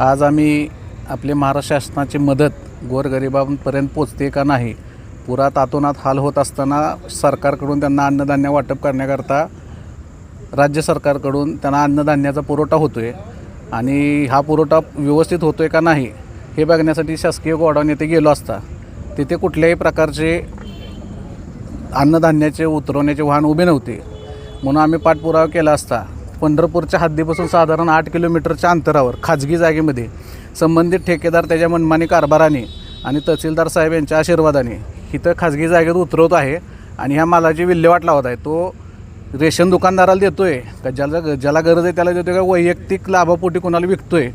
आज आम्ही आपले महाराष्ट्र शासनाची मदत गोरगरिबांपर्यंत पोचते का नाही पुरा तातोनात हाल होत असताना सरकारकडून त्यांना अन्नधान्य वाटप करण्याकरता राज्य सरकारकडून त्यांना अन्नधान्याचा पुरवठा होतो आहे आणि हा पुरवठा व्यवस्थित होतो आहे का नाही हे बघण्यासाठी शासकीय गोडाऊन येथे गेलो असता. तिथे कुठल्याही प्रकारचे अन्नधान्याचे उतरवण्याचे वाहन उभे नव्हते. म्हणून आम्ही पाठपुरावा केला असता. पंढरपूरच्या हद्दीपासून साधारण आठ किलोमीटरच्या अंतरावर खाजगी जागेमध्ये संबंधित ठेकेदार त्याच्या मनमानी कारभाराने आणि तहसीलदार साहेब यांच्या आशीर्वादाने इथं खाजगी जागेत उतरवत आहे आणि ह्या मालाची विल्हेवाट लावत आहे. तो रेशन दुकानदाराला देतो आहे का ज्याला ज्याला गरज आहे त्याला देतो आहे का वैयक्तिक लाभापोटी कोणाला विकतो आहे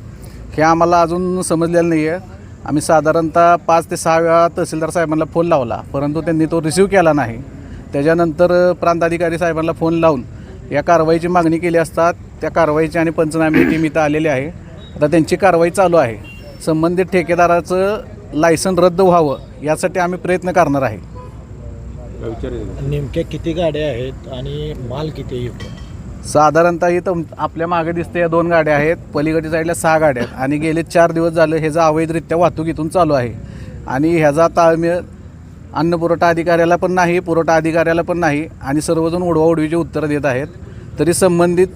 हे आम्हाला अजून समजलेलं नाही आहे आम्ही साधारणतः पाच ते सहा वेळा तहसीलदार साहेबांना फोन लावला परंतु त्यांनी तो रिसीव केला नाही. त्याच्यानंतर प्रांताधिकारी साहेबांना फोन लावून या कारवाईची मागणी केली असता त्या कारवाईची आणि पंचनामे टीम इथं आलेली आहे. आता त्यांची कारवाई चालू आहे. संबंधित ठेकेदाराचं लायसन रद्द व्हावं यासाठी आम्ही प्रयत्न करणार आहे. नेमक्या किती गाड्या आहेत आणि माल किती आहे एकूण? साधारणतः इथं आपल्या मागे दिसते या दोन गाड्या आहेत. पलीकडच्या साईडला सहा गाड्या आहेत. आणि गेले चार दिवस झालं ह्याचा अवैधरित्या वाहतूक इथून चालू आहे. आणि ह्याचा ताळमेळ अन्न पुरवठा अधिकाऱ्याला पण नाही पुरवठा अधिकाऱ्याला पण नाही आणि सर्वजण उडवाउडवीची उत्तरं देत आहेत. तरी संबंधित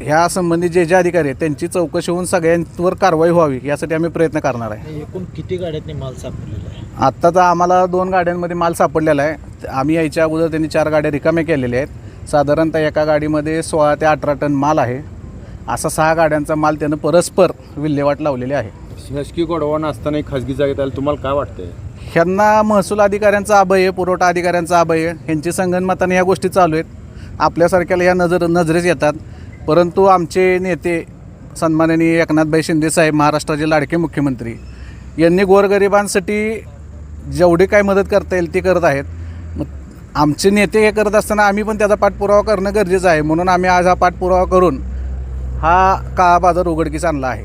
ह्या संबंधित जे जे अधिकारी आहेत त्यांची चौकशी होऊन सगळ्यांवर कारवाई व्हावी यासाठी आम्ही प्रयत्न करणार आहे. एकूण किती गाड्यातनी माल सापडलेला आहे? आत्ता तर आम्हाला दोन गाड्यांमध्ये माल सापडलेला आहे. आम्ही यायच्या अगोदर त्यांनी चार गाड्या रिकाम्या केलेल्या आहेत. साधारणतः एका गाडीमध्ये सोळा ते अठरा टन माल आहे. असा सहा गाड्यांचा माल त्यानं परस्पर विल्हेवाट लावलेली आहे. शासकीय गोडवान असताना खाजगी जागेत आलं तुम्हाला काय वाटतंय? ह्यांना महसूल अधिकाऱ्यांचा अभय आहे पुरवठा अधिकाऱ्यांचा अभय आहे ह्यांची संगनमताने ह्या गोष्टी चालू आहेत. आपल्यासारख्याला ह्या नजर नजरेस येतात. परंतु आमचे नेते सन्माननीय एकनाथभाई शिंदेसाहेब महाराष्ट्राचे लाडके मुख्यमंत्री यांनी गोरगरिबांसाठी जेवढी काय मदत करता येईल ती करत आहेत. मग आमचे नेते हे करत असताना आम्ही पण त्याचा पाठपुरावा करणं गरजेचं आहे. म्हणून आम्ही आज हा पाठपुरावा करून हा काळा बाजार उघडकीस आणला आहे.